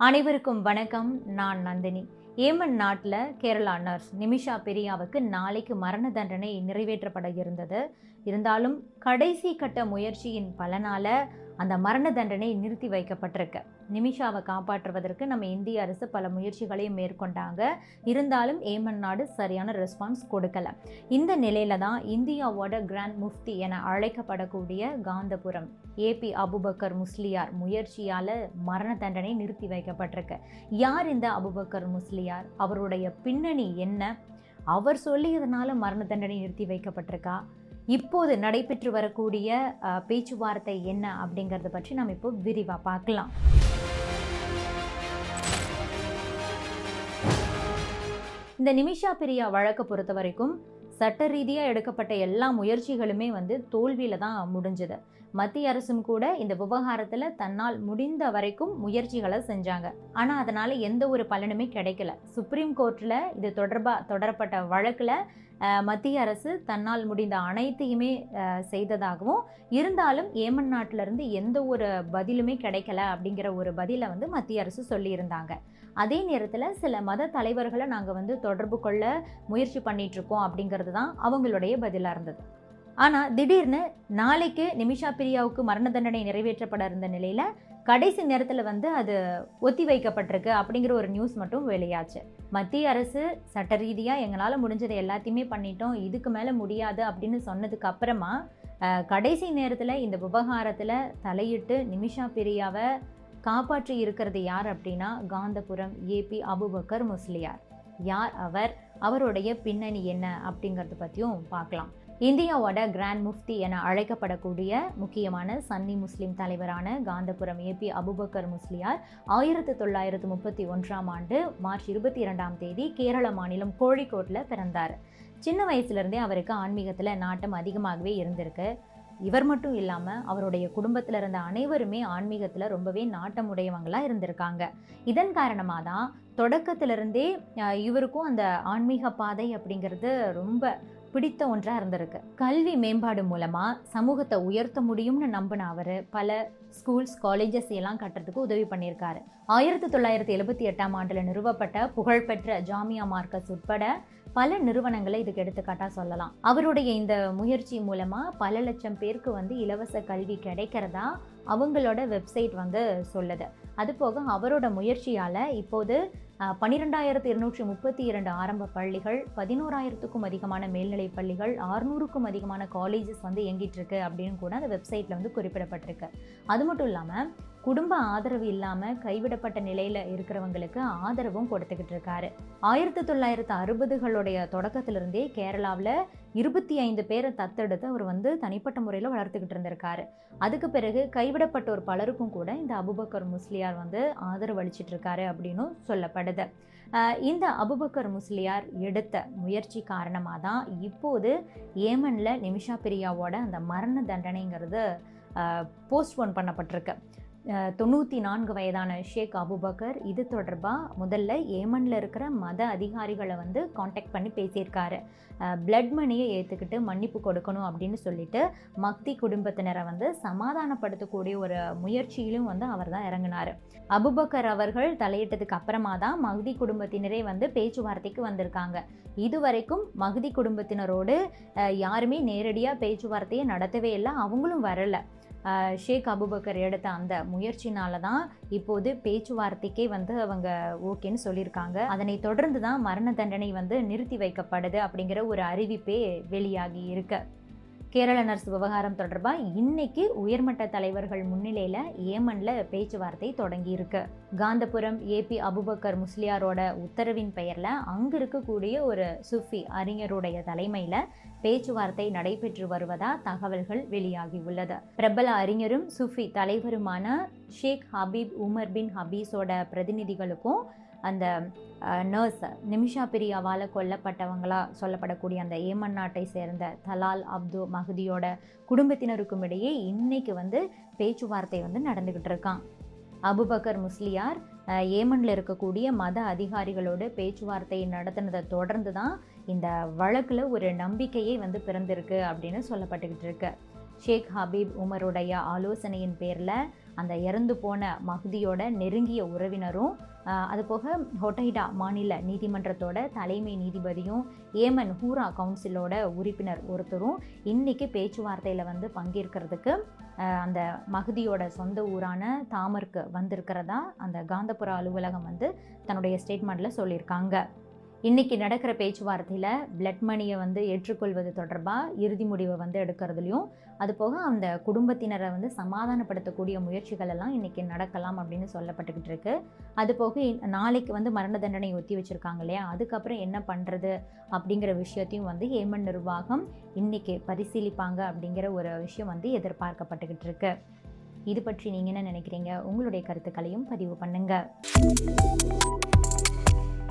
அனைவருக்கும் வணக்கம். நான் நந்தினி. ஏமன் நாட்டில் கேரளா நர்ஸ் நிமிஷா பெரியாவுக்கு நாளைக்கு மரண தண்டனை நிறைவேற்றப்பட இருந்தது. இருந்தாலும் கடைசி கட்ட முயற்சியின் பலனால அந்த மரண தண்டனை நிறுத்தி வைக்கப்பட்டிருக்கு. நிமிஷாவை காப்பாற்றுவதற்கு நம்ம இந்திய அரசு பல முயற்சிகளையும் மேற்கொண்டாங்க. இருந்தாலும் ஏமன் நாடு சரியான ரெஸ்பான்ஸ் கொடுக்கல. இந்த நிலையில தான் இந்தியாவோட கிராண்ட் முஃப்தி என அழைக்கப்படக்கூடிய காந்தபுரம் ஏபி அபுபக்கர் முஸ்லியார் முயற்சியால் மரண தண்டனை நிறுத்தி வைக்கப்பட்டிருக்கு. யார் இந்த அபுபக்கர் முஸ்லியார்? அவருடைய பின்னணி என்ன? அவர் சொல்லியதனால மரண தண்டனை நிறுத்தி வைக்கப்பட்டிருக்கா? இப்போது நடைபெற்று வரக்கூடிய பேச்சுவார்த்தை என்ன அப்படிங்கிறத பற்றி நம்ம இப்போ விரிவாக பார்க்கலாம். இந்த நிமிஷா பிரியா வழக்கை பொறுத்த வரைக்கும் சட்ட ரீதியாக எடுக்கப்பட்ட எல்லா முயற்சிகளுமே வந்து தோல்வியில் தான் முடிஞ்சது. மத்திய அரசும் கூட இந்த விவகாரத்தில் தன்னால் முடிந்த வரைக்கும் முயற்சிகளை செஞ்சாங்க. ஆனால் அதனால் எந்த ஒரு பலனுமே கிடைக்கல. சுப்ரீம் கோர்ட்டில் இது தொடர்பாக தொடரப்பட்ட வழக்கில் மத்திய அரசு தன்னால் முடிந்த அனைத்தையுமே செய்ததாகவும் இருந்தாலும் ஏமன் நாட்டிலிருந்து எந்த ஒரு பதிலுமே கிடைக்கல அப்படிங்கிற ஒரு பதிலை வந்து மத்திய அரசு சொல்லியிருந்தாங்க. அதே நேரத்தில் சில மத தலைவர்களை நாங்கள் வந்து தொடர்பு கொள்ள முயற்சி பண்ணிட்டு இருக்கோம் அப்படிங்கிறது தான் அவங்களுடைய பதிலாக இருந்தது. ஆனால் திடீர்னு நாளைக்கு நிமிஷா பிரியாவுக்கு மரண தண்டனை நிறைவேற்றப்பட இருந்த நிலையில் கடைசி நேரத்தில் வந்து அது ஒத்தி வைக்கப்பட்டிருக்கு அப்படிங்கிற ஒரு நியூஸ் மட்டும் வெளியாச்சு. மத்திய அரசு சட்ட ரீதியாக எங்களால் முடிஞ்சதை எல்லாத்தையுமே பண்ணிட்டோம் இதுக்கு மேலே முடியாது அப்படின்னு சொன்னதுக்கு அப்புறமா கடைசி நேரத்தில் இந்த விவகாரத்தில் தலையிட்டு நிமிஷா பிரியாவை காப்பாற்றி இருக்கிறது யார் அப்படின்னா காந்தபுரம் ஏபி அபுபக்கர் முஸ்லியார். யார் அவர்? அவருடைய பின்னணி என்ன அப்படிங்கிறத பற்றியும் பார்க்கலாம். இந்தியாவோட கிராண்ட் முஃப்தி என அழைக்கப்படக்கூடிய முக்கியமான சன்னி முஸ்லீம் தலைவரான காந்தபுரம் ஏபி அபுபக்கர் முஸ்லியார் ஆயிரத்தி தொள்ளாயிரத்து முப்பத்தி ஒன்றாம் ஆண்டு மார்ச் இருபத்தி இரண்டாம் தேதி கேரள மாநிலம் கோழிக்கோட்டில் பிறந்தார். சின்ன வயசுலேருந்தே அவருக்கு ஆன்மீகத்தில் நாட்டம் அதிகமாகவே இருந்திருக்கு. இவர் மட்டும் இல்லாமல் அவருடைய குடும்பத்தில் இருந்த அனைவருமே ஆன்மீகத்தில் ரொம்பவே நாட்டமுடையவங்களாக இருந்திருக்காங்க. இதன் காரணமாக தான் தொடக்கத்திலிருந்தே இவருக்கும் அந்த ஆன்மீக பாதை அப்படிங்கிறது ரொம்ப பிடித்த ஒன்றாக இருந்திருக்கு. கல்வி மேம்பாடு மூலமாக சமூகத்தை உயர்த்த முடியும்னு நம்பின அவர் பல ஸ்கூல்ஸ் காலேஜஸ் எல்லாம் கட்டுறதுக்கு உதவி பண்ணியிருக்காரு. ஆயிரத்தி தொள்ளாயிரத்தி எழுபத்தி எட்டாம் ஆண்டில் நிறுவப்பட்ட புகழ்பெற்ற ஜாமியா மார்க்கஸ் உட்பட பல நிறுவனங்களை இதுக்கு எடுத்துக்காட்டாக சொல்லலாம். அவருடைய இந்த முயற்சி மூலமாக பல லட்சம் பேருக்கு வந்து இலவச கல்வி கிடைக்கிறதா அவங்களோட வெப்சைட் வந்து சொல்லுது. அது போக அவரோட முயற்சியால் இப்போது பன்னிரெண்டாயிரத்து இருநூற்றி முப்பத்தி இரண்டு ஆரம்ப பள்ளிகள் பதினோராயிரத்துக்கும் அதிகமான மேல்நிலை பள்ளிகள் ஆறுநூறுக்கும் அதிகமான காலேஜஸ் வந்து இயங்கிட்டு இருக்கு அப்படின்னு கூட அந்த வெப்சைட்டில் வந்து குறிப்பிடப்பட்டிருக்கு. அது மட்டும் இல்லாமல் குடும்ப ஆதரவு இல்லாமல் கைவிடப்பட்ட நிலையில் இருக்கிறவங்களுக்கு ஆதரவும் கொடுத்துக்கிட்டு இருக்காரு. ஆயிரத்தி தொள்ளாயிரத்து அறுபதுகளுடைய தொடக்கத்திலிருந்தே கேரளாவில் இருபத்தி ஐந்து பேரை தத்தெடுத்து அவர் வந்து தனிப்பட்ட முறையில் வளர்த்துக்கிட்டு இருந்திருக்காரு. அதுக்கு பிறகு கைவிடப்பட்டோர் பலருக்கும் கூட இந்த அபுபக்கர் முஸ்லியார் வந்து ஆதரவு அளிச்சிட்டு இருக்காரு அப்படின்னும் சொல்லப்படுது. அஹ் இந்த அபுபக்கர் முஸ்லியார் எடுத்த முயற்சி காரணமாக தான் இப்போது ஏமனில் நிமிஷா பிரியாவோட அந்த மரண தண்டனைங்கிறது போஸ்ட்போன் பண்ணப்பட்டிருக்கு. தொண்ணூற்றி நான்கு வயதான ஷேக் அபுபக்கர் இது தொடர்பாக முதல்ல ஏமனில் இருக்கிற மத அதிகாரிகளை வந்து காண்டாக்ட் பண்ணி பேசியிருக்காரு. பிளட் மணியை ஏற்றுக்கிட்டு மன்னிப்பு கொடுக்கணும் அப்படின்னு சொல்லிட்டு மக்தி குடும்பத்தினரை வந்து சமாதானப்படுத்தக்கூடிய ஒரு முயற்சியிலும் வந்து அவர் தான் இறங்கினார். அபுபக்கர் அவர்கள் தலையிட்டதுக்கு அப்புறமா தான் மக்தி குடும்பத்தினரே வந்து பேச்சுவார்த்தைக்கு வந்திருக்காங்க. இதுவரைக்கும் மகுதி குடும்பத்தினரோடு யாருமே நேரடியாக பேச்சுவார்த்தையை நடத்தவே இல்லை. அவங்களும் வரலை. ஷேக் அபுபக்கர் எடுத்த அந்த முயற்சினால தான் இப்போது பேச்சுவார்த்தைக்கே வந்து அவங்க ஓகேன்னு சொல்லியிருக்காங்க. அதனை தொடர்ந்து தான் மரண தண்டனை வந்து நிறுத்தி வைக்கப்படுது அப்படிங்கிற ஒரு அறிவிப்பே வெளியாகி இருக்கு. கேரள நர்ஸ் விவகாரம் தொடர்பாக இன்னைக்கு உயர்மட்ட தலைவர்கள் முன்னிலையில் ஏமனில் பேச்சுவார்த்தை தொடங்கியிருக்கு காந்தபுரம் ஏபி அபுபக்கர் முஸ்லியாரோட உத்தரவின் பெயரில் அங்கு இருக்கக்கூடிய ஒரு சுஃபி அறிஞருடைய தலைமையில் பேச்சுவார்த்தை நடைபெற்று வருவதா தகவல்கள் வெளியாகி உள்ளது. பிரபல அறிஞரும் சுஃபி தலைவருமான ஷேக் ஹபீப் உமர் பின் ஹபீஸோட பிரதிநிதிகளுக்கும் அந்த நர்ஸ் நிமிஷா பிரியாவால் கொல்லப்பட்டவங்களாக சொல்லப்படக்கூடிய அந்த ஏமன் நாட்டை சேர்ந்த தலால் அப்து மஹதியோட குடும்பத்தினருக்கும் இடையே இன்னைக்கு வந்து பேச்சுவார்த்தை வந்து நடந்துக்கிட்டு இருக்கான். அபுபக்கர் முஸ்லியார் ஏமனில் இருக்கக்கூடிய மத அதிகாரிகளோடு பேச்சுவார்த்தை நடத்தினதை தொடர்ந்து தான் இந்த வழக்கில் ஒரு நம்பிக்கையே வந்து பிறந்திருக்கு அப்படின்னு சொல்லப்பட்டுக்கிட்டு இருக்கு. ஷேக் ஹபீப் உமருடைய ஆலோசனையின் பேரில் அந்த இறந்து போன மகுதியோட நெருங்கிய உறவினரும் அதுபோக அது போக ஹொட்டைடா மாநில நீதிமன்றத்தோட தலைமை நீதிபதியும் ஏமன் ஹூரா கவுன்சிலோட உறுப்பினர் ஒருத்தரும் இன்னைக்கு பேச்சுவார்த்தையில் வந்து பங்கேற்கிறதுக்கு அந்த மகுதியோட சொந்த ஊரான தாமருக்கு வந்திருக்கிறதா அந்த காந்தபுர அலுவலகம் வந்து தன்னுடைய ஸ்டேட்மெண்ட்டில் சொல்லியிருக்காங்க. இன்றைக்கி நடக்கிற பேச்சுவார்த்தையில் பிளட் மணியை வந்து ஏற்றுக்கொள்வது தொடர்பாக இறுதி முடிவை வந்து எடுக்கிறதுலையும் அது போக அந்த குடும்பத்தினரை வந்து சமாதானப்படுத்தக்கூடிய முயற்சிகள் எல்லாம் இன்றைக்கி நடக்கலாம் அப்படின்னு சொல்லப்பட்டுக்கிட்டு இருக்கு. அது போக நாளைக்கு வந்து மரண தண்டனை ஒத்தி வச்சிருக்காங்க இல்லையா? அதுக்கப்புறம் என்ன பண்ணுறது அப்படிங்கிற விஷயத்தையும் வந்து ஏமன் நிர்வாகம் இன்னைக்கு பரிசீலிப்பாங்க அப்படிங்கிற ஒரு விஷயம் வந்து எதிர்பார்க்கப்பட்டுக்கிட்டு இருக்கு. இது பற்றி நீங்கள் என்ன நினைக்கிறீங்க? உங்களுடைய கருத்துக்களையும் பதிவு பண்ணுங்கள்